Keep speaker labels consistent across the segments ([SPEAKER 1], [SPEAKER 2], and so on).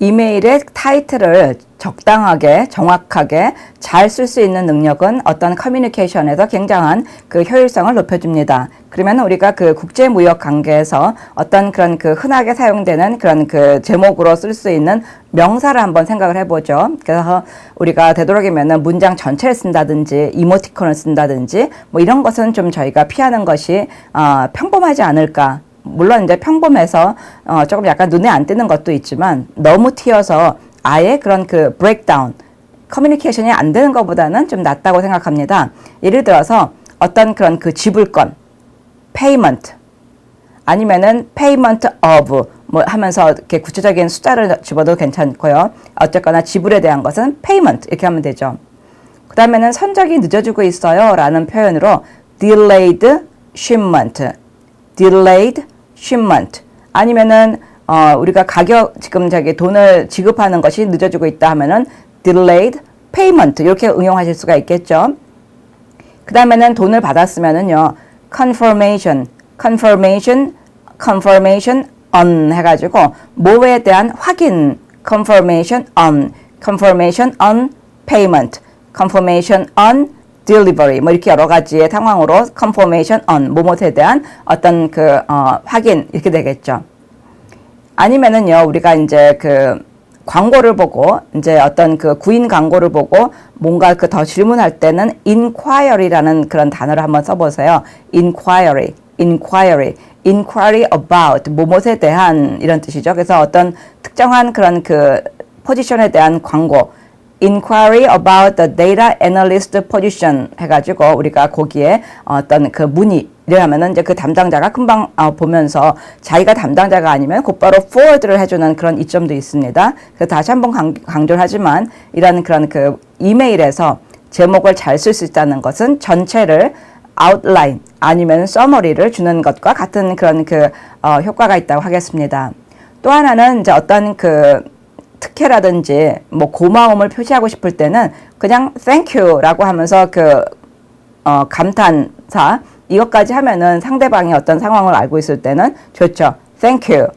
[SPEAKER 1] 이메일의 타이틀을 적당하게 정확하게 잘 쓸 수 있는 능력은 어떤 커뮤니케이션에서 굉장한 그 효율성을 높여줍니다. 그러면 우리가 그 국제 무역 관계에서 어떤 그런 그 흔하게 사용되는 그런 그 제목으로 쓸 수 있는 명사를 한번 생각을 해보죠. 그래서 우리가 되도록이면은 문장 전체를 쓴다든지 이모티콘을 쓴다든지 뭐 이런 것은 좀 저희가 피하는 것이 어, 평범하지 않을까. 물론 이제 평범해서 어, 조금 약간 눈에 안 띄는 것도 있지만 너무 튀어서 아예 그런 그 브레이크다운 커뮤니케이션이 안 되는 것보다는 좀 낫다고 생각합니다. 예를 들어서 어떤 그런 그 지불권, payment 아니면은 payment of 뭐 하면서 이렇게 구체적인 숫자를 집어도 괜찮고요. 어쨌거나 지불에 대한 것은 payment 이렇게 하면 되죠. 그 다음에는 선적이 늦어지고 있어요 라는 표현으로 delayed shipment, delayed shipment 아니면은 어, 우리가 가격 지금 저기 돈을 지급하는 것이 늦어지고 있다 하면은 delayed payment 이렇게 응용하실 수가 있겠죠. 그 다음에는 돈을 받았으면은요 confirmation, confirmation, confirmation on 해가지고 뭐에 대한 확인 confirmation on, confirmation on payment, confirmation on delivery 뭐 이렇게 여러 가지의 상황으로 confirmation on 뭐뭐에 대한 어떤 그 어, 확인 이렇게 되겠죠. 아니면은요 우리가 이제 그 광고를 보고 이제 어떤 그 구인 광고를 보고 뭔가 그 더 질문할 때는 inquiry라는 그런 단어를 한번 써보세요. inquiry, inquiry, inquiry about 뭐뭇에 대한 이런 뜻이죠. 그래서 어떤 특정한 그런 그 포지션에 대한 광고, inquiry about the data analyst position 해가지고 우리가 거기에 어떤 그 문의 이러면은 이제 그 담당자가 금방 어, 보면서 자기가 담당자가 아니면 곧바로 forward를 해주는 그런 이점도 있습니다. 그래서 다시 한번 강, 강조를 하지만 이런 그런 그 이메일에서 제목을 잘 쓸 수 있다는 것은 전체를 outline 아니면 summary를 주는 것과 같은 그런 그 어, 효과가 있다고 하겠습니다. 또 하나는 이제 어떤 그 특혜라든지 뭐 고마움을 표시하고 싶을 때는 그냥 thank you라고 하면서 그 어, 감탄사 이것까지 하면은 상대방이 어떤 상황을 알고 있을 때는 좋죠. thank you.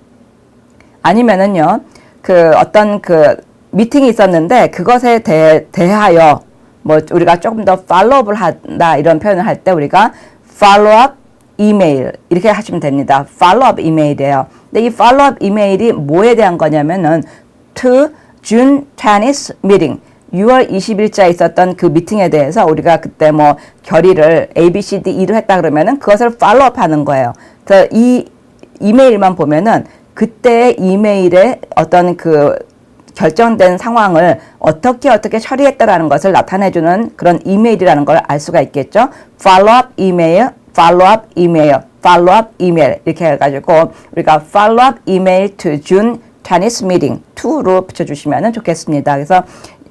[SPEAKER 1] 아니면은요. 그 어떤 그 미팅이 있었는데 그것에 대, 대하여 뭐 우리가 조금 더 팔로우업을 한다 이런 표현을 할 때 우리가 follow-up 이메일 이렇게 하시면 됩니다. follow-up 이메일이에요. 근데 이 follow-up 이메일이 뭐에 대한 거냐면은 to June tennis meeting 6월 20일자에 있었던 그 미팅에 대해서 우리가 그때 뭐 결의를 A, B, C, D, E로 했다 그러면은 그것을 팔로우업 하는 거예요. 그래서 이 이메일만 보면은 그때 이메일에 어떤 그 결정된 상황을 어떻게 어떻게 처리했다라는 것을 나타내주는 그런 이메일이라는 걸 알 수가 있겠죠. follow-up 이메일, follow-up 이메일, follow-up 이메일 이렇게 해가지고 우리가 follow-up 이메일 to June tennis meeting to로 붙여주시면 좋겠습니다. 그래서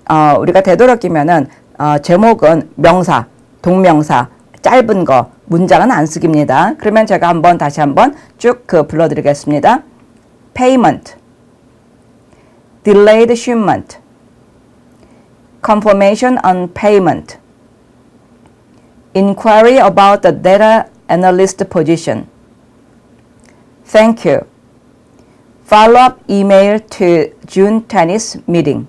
[SPEAKER 1] 어, 우리가 되도록이면은 어, 제목은 명사, 동명사, 짧은 거, 문장은 안 쓰기입니다. 그러면 제가 한번 다시 한번 쭉 그 불러드리겠습니다. payment, delayed shipment, confirmation on payment, inquiry about the data analyst position. Thank you. Follow-up email to June tennis meeting.